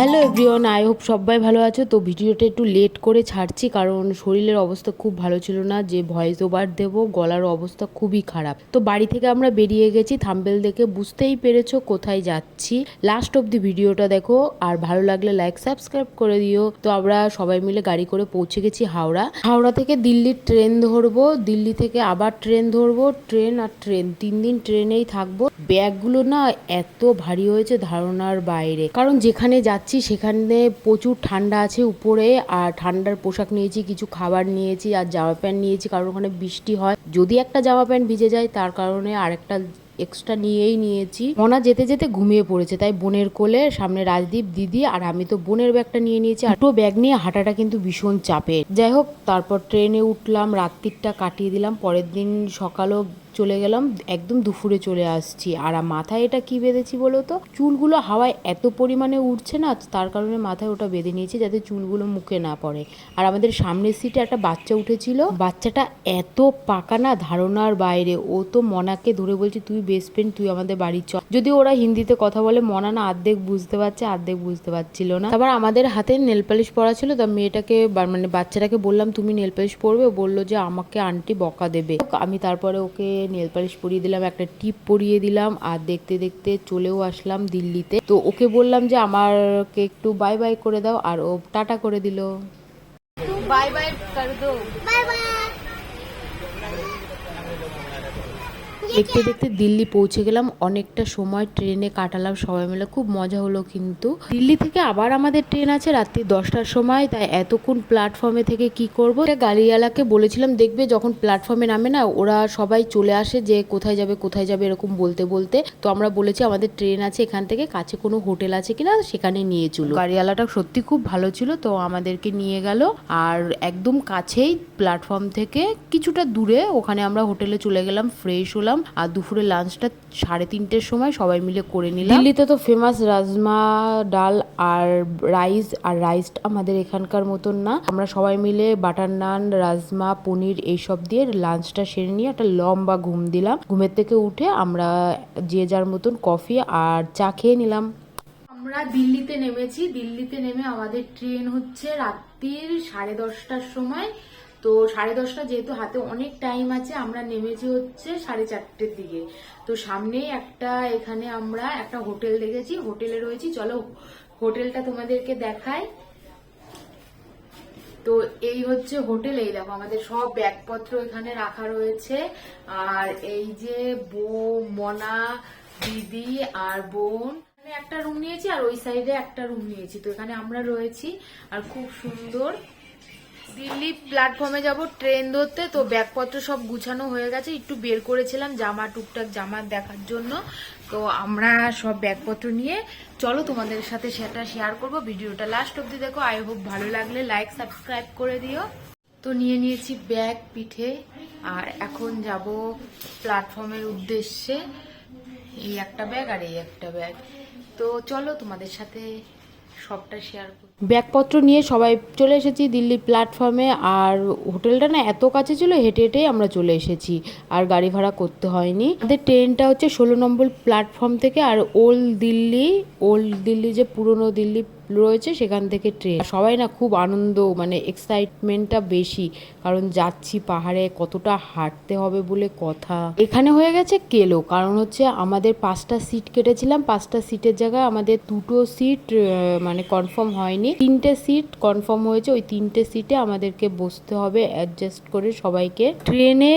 Hello everyone I hope সবাই ভালো আছো। তো ভিডিওটা একটু লেট করে ছাড়ছি, কারণ শরীরের অবস্থা খুব ভালো ছিল না, যে ভয়েস ওভার দেবো, গলার অবস্থা খুবই খারাপ। তো বাড়ি থেকে আমরা বেরিয়ে গেছি, থাম্বেল দেখে বুঝতেই পেরেছ কোথায় যাচ্ছি। লাস্ট অব দি ভিডিওটা দেখো, আর ভালো লাগলে লাইক সাবস্ক্রাইব করে দিও। তো আমরা সবাই মিলে গাড়ি করে পৌঁছে গেছি হাওড়া। হাওড়া থেকে দিল্লির ট্রেন ধরবো, দিল্লি থেকে আবার ট্রেন ধরবো, ট্রেন আর ট্রেন, তিন দিন ট্রেনেই থাকব। ব্যাগগুলো না এত ভারী হয়েছে ধারণার বাইরে। কারণ যেখানে যাচ্ছি সেখানে প্রচুর ঠান্ডা আছে উপরে, আর ঠান্ডার পোশাক নিয়েছি, কিছু খাবার নিয়েছি, আর জামা প্যান্ট নিয়েছি, কারণ ওখানে বৃষ্টি হয়। যদি একটা জামা প্যান্ট ভিজে যায়, তার কারণে আরেকটা এক্সট্রা নিয়েই নিয়েছি। মনা যেতে যেতে ঘুমিয়ে পড়েছে, তাই বোনের কোলে, সামনে রাজদীপ দিদি আর আমি তো বোনের ব্যাগটা নিয়ে নিয়েছি। আর দুটো ব্যাগ নিয়ে হাঁটাটা কিন্তু ভীষণ চাপের। যাই হোক, তারপর ট্রেনে উঠলাম, রাত্রিটা কাটিয়ে দিলাম, পরের দিন সকালও চলে গেলাম, একদম দুপুরে চলে আসছি। আর মাথায় এটা কি বেঁধেছি বলো তো? চুলগুলো হাওয়ায় এত পরিমাণে উঠছে না, তার কারণে মাথায় ওটা বেঁধে নিয়েছি যাতে চুলগুলো মুখে না পড়ে। আর আমাদের সামনের সিটে একটা বাচ্চা উঠেছিল। বাচ্চাটা এত পাকা না ধারণার বাইরে। ও তো মনাকে ধরে বলছে, তুই বেস্ট ফ্রেন্ড তুই আমাদের বাড়ি চ। যদি ওরা হিন্দিতে কথা বলে, মনা না অর্ধেক বুঝতে পারছে, অর্ধেক বুঝতে পারছিল না। তারপর আমাদের হাতে নেল পালিশ পরা ছিল, তা মেয়েটাকে মানে বাচ্চাটাকে বললাম, তুমি নেল পালিশ পরবে? বলল যে, আমাকে আন্টি বকা দেবে। আমি তারপরে ওকে নেল পালিশ পরিয়ে দিলাম একটা টিপ পরিয়ে দিলাম আর দেখতে দেখতে চলেও আসলাম দিল্লিতে। তো ওকে বললাম যে আমারকে একটু বাই বাই করে দাও। আর ও টাটা করে দিল। বাই বাই কর দো দেখতে দেখতে দিল্লি পৌঁছে গেলাম, অনেকটা সময় ট্রেনে কাটালাম সবাই মিলে, খুব মজা হলো কিন্তু। দিল্লি থেকে আবার আমাদের ট্রেন আছে রাত্রি দশটার সময়, তাই এতক্ষণ প্ল্যাটফর্মে থেকে কি করব? এটা গাড়িওয়ালাকে বলেছিলাম, দেখবে যখন প্ল্যাটফর্মে নামে না, ওরা সবাই চলে আসে যে কোথায় যাবে কোথায় যাবে, এরকম বলতে বলতে। তো আমরা বলেছি, আমাদের ট্রেন আছে এখান থেকে, কাছে কোনো হোটেল আছে কিনা, সেখানে নিয়ে চলো। গাড়িওয়ালাটা সত্যি খুব ভালো ছিল, তো আমাদেরকে নিয়ে গেল। আর একদম কাছেই প্ল্যাটফর্ম থেকে কিছুটা দূরে, ওখানে আমরা হোটেলে চলে গেলাম, ফ্রেশ হলাম। আর দুপুরে লাঞ্চটা সাড়ে তিনটের সময় সবাই মিলে করে নিলাম। দিল্লিতে তো ফেমাস রাজমা ডাল আর রাইস আর রাইসটা আমাদের এখানকার মতন না। আমরা সবাই মিলে বাটার নান রাজমা পনির এইসব দিয়ে লাঞ্চটা সেরে নিয়ে একটা লম্বা ঘুম দিলাম। ঘুমের থেকে উঠে আমরা যে যার মতন কফি আর চা খেয়ে নিলাম। আমরা দিল্লিতে নেমেছি। দিল্লিতে নেমে আমাদের ট্রেন হচ্ছে রাত্রির সাড়ে দশটার সময়। তো সাড়ে দশটা যেহেতু হাতে অনেক টাইম আছে, আমরা নেমেছি হচ্ছে সাড়ে চারটের দিকে। তো সামনেই একটা, এখানে আমরা একটা হোটেল দেখেছি। হোটেলে রয়েছি। চলো, হোটেলটা তোমাদেরকে দেখাই। তো এই হচ্ছে হোটেল, এই দেখো, আমাদের সব ব্যাগপত্র এখানে রাখা রয়েছে। আর এই যে বউ, মনা, দিদি আর বোন। একটা রুম নিয়েছি আর ওই সাইডে একটা রুম নিয়েছি। তো এখানে আমরা রয়েছি আর খুব সুন্দর দিল্লি প্ল্যাটফর্মে যাব ট্রেন ধরতে, তো ব্যাগপত্র সব গুছানো হয়ে গেছে, একটু বের করেছিলাম জামা টুকটাক, জামা দেখার জন্য। তো আমরা সব ব্যাগপত্র নিয়ে, চলো তোমাদের সাথে সেটা শেয়ার করব। ভিডিওটা লাস্ট অব্দি দেখো আই হোপ ভালো লাগলে লাইক সাবস্ক্রাইব করে দিও। তো নিয়ে নিয়েছি ব্যাগ, পিঠে, আর এখন যাব প্ল্যাটফর্মের উদ্দেশ্যে। এই একটা ব্যাগ আর এই একটা ব্যাগ। তো চলো তোমাদের সাথে সবটা শেয়ার করি ব্যাগপত্র নিয়ে সবাই চলে এসেছি দিল্লি প্ল্যাটফর্মে আর হোটেলটা না এত কাছে ছিল, হেঁটে হেঁটেই আমরা চলে এসেছি। আর গাড়ি ভাড়া করতে হয়নি। আমাদের ট্রেনটা হচ্ছে ষোলো নম্বর প্ল্যাটফর্ম থেকে, আর ওল্ড দিল্লি ওল্ড দিল্লি যে পুরনো দিল্লি রয়েছে সেখান থেকে ট্রেন সবাই না খুব আনন্দ মানে এক্সাইটমেন্টটা বেশি। কারণ যাচ্ছি পাহাড়ে, কতটা হাঁটতে হবে বলে কথা। এখানে হয়ে গেছে কেলো। কারণ হচ্ছে আমাদের পাঁচটা সিট কেটেছিলাম। পাঁচটা সিটের জায়গায় আমাদের দুটো সিট মানে কনফার্ম হয়নি। তিনটে সিট কনফার্ম হয়েছে। ওই তিনটে সিটে আমাদেরকে বসতে হবে অ্যাডজাস্ট করে সবাইকে। ট্রেনে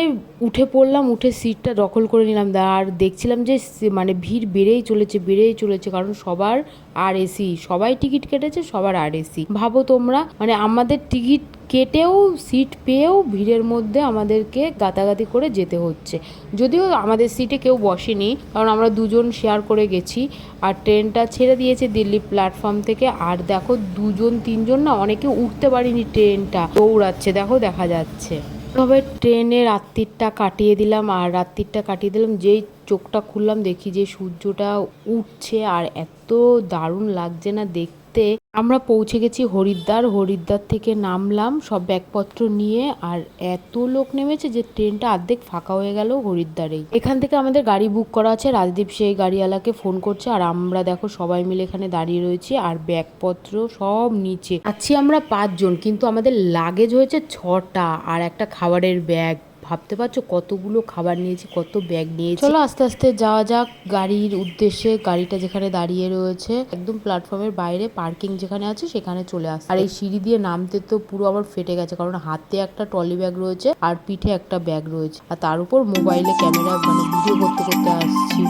উঠে পড়লাম, উঠে সিটটা দখল করে নিলাম। আর দেখছিলাম যে মানে ভিড় বেড়েই চলেছে বেড়েই চলেছে, কারণ সবার আর এসি সবাই টিকিট কেটেছে, সবার আর এসি ভাবো তোমরা মানে আমাদের টিকিট কেটেও সিট পেয়েও ভিড়ের মধ্যে আমাদেরকে গাতাগাতি করে যেতে হচ্ছে। যদিও আমাদের সিটে কেউ বসেনি, কারণ আমরা দুজন শেয়ার করে গেছি, আর ট্রেনটা ছেড়ে দিয়েছে দিল্লি প্ল্যাটফর্ম থেকে। আর দেখো, দুজন, তিনজন না অনেকে উঠতে পারিনি ট্রেনটা দৌড়াচ্ছে, দেখো, দেখা যাচ্ছে। তবে ট্রেনে রাত্রিটা কাটিয়ে দিলাম আর রাত্রিটা কাটিয়ে দিলাম, যেই চোখটা খুললাম দেখি যে সূর্যটা উঠছে আর এত দারুণ লাগছে না দেখতে। আস্তে আমরা পৌঁছে গেছি হরিদ্বার। হরিদ্বার থেকে নামলাম, সব ব্যাগপত্র নিয়ে, আর এত লোক নেমেছে যে ট্রেনটা অর্ধেক ফাঁকা হয়ে গেল হরিদ্বারেই। এখান থেকে আমাদের গাড়ি বুক করা আছে, রাজদীপ সেই গাড়িওয়ালাকে ফোন করছে, আর আমরা দেখো সবাই মিলে এখানে দাঁড়িয়ে রয়েছি, আর ব্যাগপত্র সব নিচে। আছি আমরা পাঁচজন, কিন্তু আমাদের লাগেজ হয়েছে ছটা, আর একটা খাবারের ব্যাগ। ভাবতে পারছ? কতগুলো খাবার নিয়েছি, কত ব্যাগ নিয়েছি? চলো আস্তে আস্তে যাওয়া যাক গাড়ির উদ্দেশ্যে, গাড়িটা যেখানে দাঁড়িয়ে রয়েছে। একদম প্ল্যাটফর্মের বাইরে পার্কিং যেখানে আছে, সেখানে চলে আসছে আর এই সিঁড়ি দিয়ে নামতে তো পুরো আবার ফেটে গেছে, কারণ হাতে একটা ট্রলি ব্যাগ রয়েছে, আর পিঠে একটা ব্যাগ রয়েছে। আর তার উপর মোবাইলে ক্যামেরা মানে ভিডিও করতে করতে আসছি।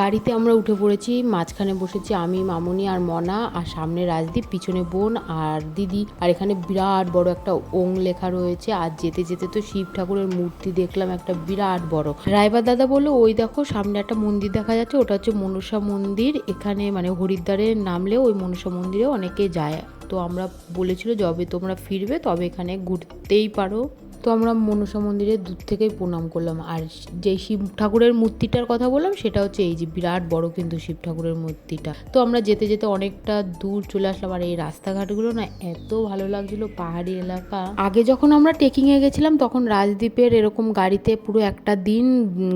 গাড়িতে আমরা উঠে পড়েছি, মাঝখানে বসেছি আমি, মামুনি আর মনা, আর সামনে রাজদীপ, পিছনে বোন আর দিদি। আর এখানে বিরাট বড় একটা ওং লেখা রয়েছে, আর যেতে যেতে তো শিব ঠাকুরের মূর্তি দেখলাম, একটা বিরাট বড়। রাইবার দাদা বলল, ওই দেখো, সামনে একটা মন্দির দেখা যাচ্ছে, ওটা হচ্ছে মনসা মন্দির, এখানে মানে হরিদ্বারে নামলে ওই মনসা মন্দিরে অনেকে যায়। তো আমরা বলেছিল, যবে তোমরা ফিরবে, তবে এখানে ঘুরতেই পারো। তো আমরা মনসা মন্দিরে দূর থেকেই প্রণাম করলাম। আর যে শিব ঠাকুরের মূর্তিটার কথা বললাম, সেটা হচ্ছে এই যে বিরাট বড় কিন্তু শিব ঠাকুরের মূর্তিটা। তো আমরা যেতে যেতে অনেকটা দূর চলে আসলাম। আর এই রাস্তাঘাটগুলো না এত ভালো লাগছিল, পাহাড়ি এলাকা। আগে যখন আমরা ট্রেকিংয়ে গেছিলাম, তখন রাজদ্বীপের এরকম গাড়িতে পুরো একটা দিন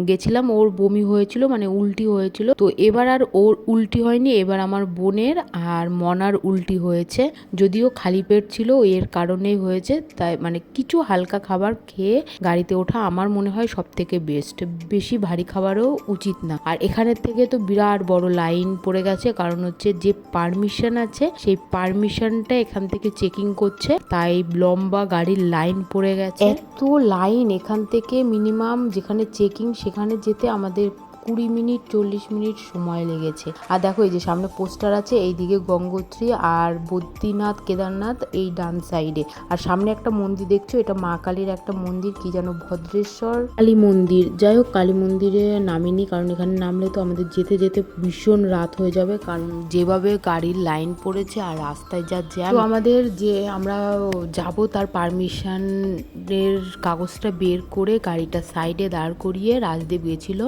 গেছিলাম। ওর বমি হয়েছিল মানে উল্টি হয়েছিল। তো এবার আর ওর উল্টি হয়নি, এবার আমার বোনের আর মনার উল্টি হয়েছে। যদিও খালি পেট ছিল, এর কারণেই হয়েছে। তাই মানে কিছু হালকা খাবার খেয়ে গাড়িতে ওঠা আমার মনে হয় সব থেকে বেস্ট বেশি ভারী খাবারও উচিত না। আর এখানের থেকে তো বিরাট বড় লাইন পড়ে গেছে, কারণ হচ্ছে যে পারমিশন আছে, সেই পারমিশনটা এখান থেকে চেকিং করছে, তাই লম্বা গাড়ির লাইন পড়ে গেছে। এত লাইন এখান থেকে মিনিমাম যেখানে চেকিং সেখানে যেতে আমাদের কুড়ি মিনিট, চল্লিশ মিনিট সময় লেগেছে। আর দেখো, এই যে সামনে পোস্টার আছে, এইদিকে গঙ্গোত্রী আর বদ্রীনাথ কেদারনাথ এই ডান সাইডে। আর সামনে একটা মন্দির দেখছ, এটা মা কালীর একটা মন্দির, কি যেন ভদ্রেশ্বর কালী মন্দির। যাই হোক, কালী মন্দিরে নামিনি, কারণ এখানে নামলে তো আমাদের যেতে যেতে ভীষণ রাত হয়ে যাবে, কারণ যেভাবে গাড়ির লাইন পড়েছে আর রাস্তায় যা জ্যাম। তো আমাদের যে আমরা যাব, তার পারমিশনের কাগজটা বের করে গাড়িটা সাইডে দাঁড় করিয়ে রাজদেব গেছিল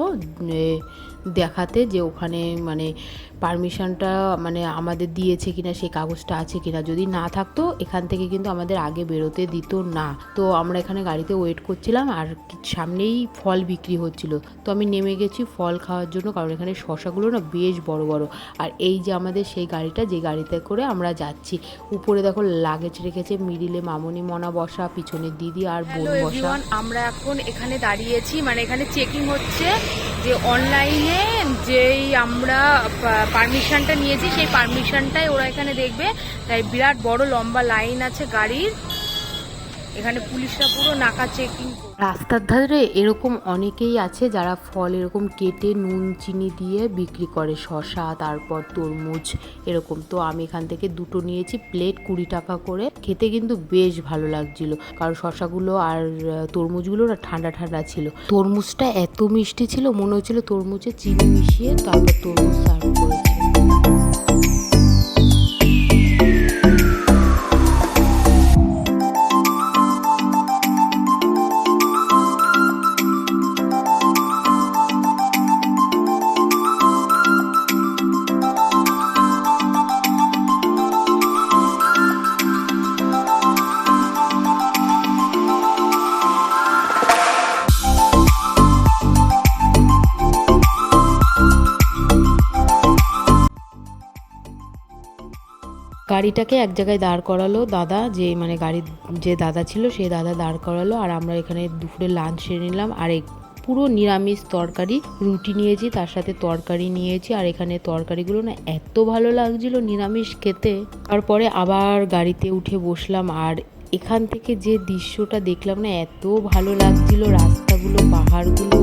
দেখাতে যে ওখানে মানে পারমিশনটা মানে আমাদের দিয়েছে কিনা সেই কাগজটা আছে কিনা যদি না থাকতো এখান থেকে কিন্তু আমাদের আগে বেরোতে দিত না। তো আমরা এখানে গাড়িতে ওয়েট করছিলাম আর সামনেই ফল বিক্রি হচ্ছিল। তো আমি নেমে গেছি ফল খাওয়ার জন্য কারণ এখানে শশাগুলো না বেশ বড় বড়। আর এই যে আমাদের সেই গাড়িটা যে গাড়িতে করে আমরা যাচ্ছি। উপরে দেখো লাগেজ রেখেছে মিডিলে মামনি মনা বসা পিছনে দিদি আর বোন বসা। আমরা এখন এখানে দাঁড়িয়েছি। মানে এখানে চেকিং হচ্ছে যে অনলাইনে যেই আমরা পারমিশনটা নিয়েছি সেই পারমিশনটাই ওরা এখানে দেখবে। তাই বিরাট বড় লম্বা লাইন আছে গাড়ির। এখানে পুলিশরা পুরো নাকা চেকিং রাস্তার ধারে এরকম অনেকেই আছে যারা ফল এরকম কেটে নুন, চিনি দিয়ে বিক্রি করে শশা তারপর তরমুজ এরকম। তো আমি এখান থেকে দুটো নিয়েছি, প্লেট কুড়ি টাকা করে। খেতে কিন্তু বেশ ভালো লাগছিল। কারণ শশাগুলো আর তরমুজগুলো না ঠান্ডা ঠান্ডা ছিল। তরমুজটা এত মিষ্টি ছিল, মনে হচ্ছিল তরমুজে চিনি মিশিয়ে তারপর তরমুজ সার্ভ করেছে। গাড়িটাকে এক জায়গায় দাঁড় করালো দাদা, যে মানে গাড়ির যে দাদা ছিল সেই দাদা দাঁড় করালো। আর আমরা এখানে দুপুরে লাঞ্চ সেরে নিলাম। আর এক পুরো নিরামিষ তরকারি রুটি নিয়েছি, তার সাথে তরকারি নিয়েছি। আর এখানে তরকারিগুলো না এত ভালো লাগছিল নিরামিষ খেতে। তারপরে আবার গাড়িতে উঠে বসলাম। আর এখান থেকে যে দৃশ্যটা দেখলাম না, এত ভালো লাগছিল রাস্তাগুলো, পাহাড়গুলো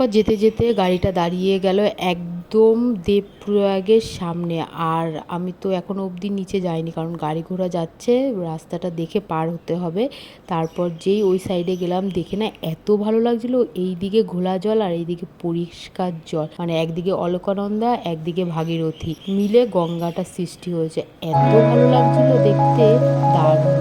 পর যেতে যেতে গাড়িটা দাঁড়িয়ে গেল একদম দেবপ্রয়াগের সামনে। আর আমি তো এখনও অবধি নিচে যাইনি, কারণ গাড়ি ঘোড়া যাচ্ছে, রাস্তাটা দেখে পার হতে হবে। তারপর যেই ওই সাইডে গেলাম, দেখে না এত ভালো লাগছিল এই দিকে ঘোলা জল আর এইদিকে পরিষ্কার জল। মানে একদিকে অলকানন্দা, একদিকে ভাগীরথী। মিলে গঙ্গাটা সৃষ্টি হয়েছে। এত ভালো লাগছিল দেখতে, দারুণ।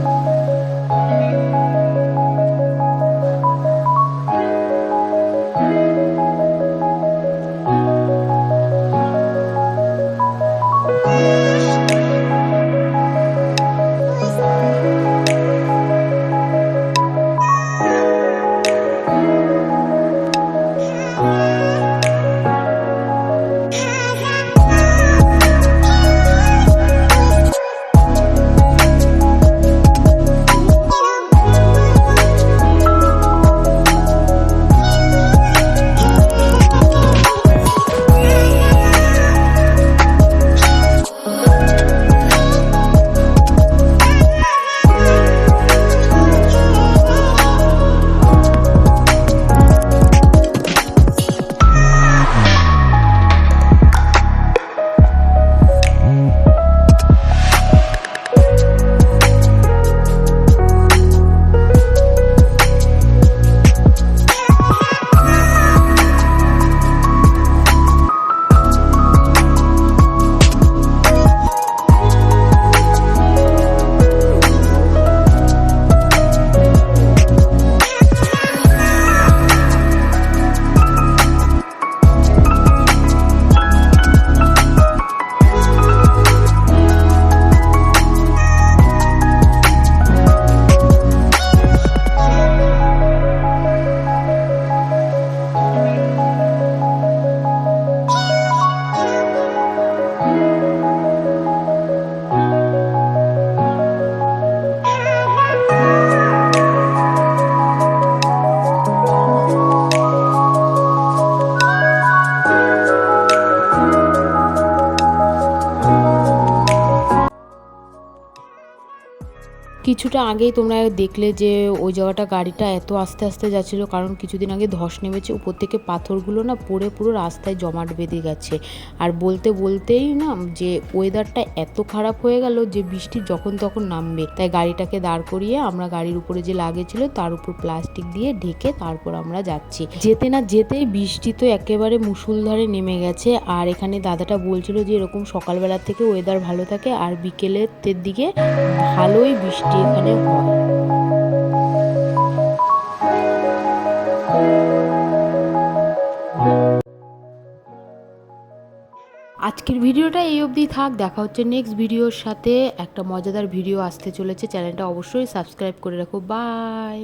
কিছুটা আগেই তোমরা দেখলে যে ওই জায়গাটা গাড়িটা এত আস্তে আস্তে যাচ্ছিল, কারণ কিছুদিন আগে ধস নেমেছে, উপর থেকে পাথরগুলো না পড়ে পুরো রাস্তায় জমাট বেঁধে গেছে। আর বলতে বলতেই না যে ওয়েদারটা এত খারাপ হয়ে গেল যে বৃষ্টি যখন তখন নামবে। তাই গাড়িটাকে দাঁড় করিয়ে আমরা গাড়ির উপরে যে লাগেছিল তার উপর প্লাস্টিক দিয়ে ঢেকে তারপর আমরা যাচ্ছি। যেতে না যেতেই বৃষ্টি তো একেবারে মুসুলধারে নেমে গেছে। আর এখানে দাদাটা বলছিল যে এরকম সকালবেলা থেকে ওয়েদার ভালো থাকে আর বিকেলের দিকে ভালোই বৃষ্টি। এখানে হয়। আজকের ভিডিওটা এই অবধি থাক। দেখা হচ্ছে নেক্সট ভিডিওর সাথে। একটা মজাদার ভিডিও আসতে চলেছে। চ্যানেলটা অবশ্যই সাবস্ক্রাইব করে রাখো। বাই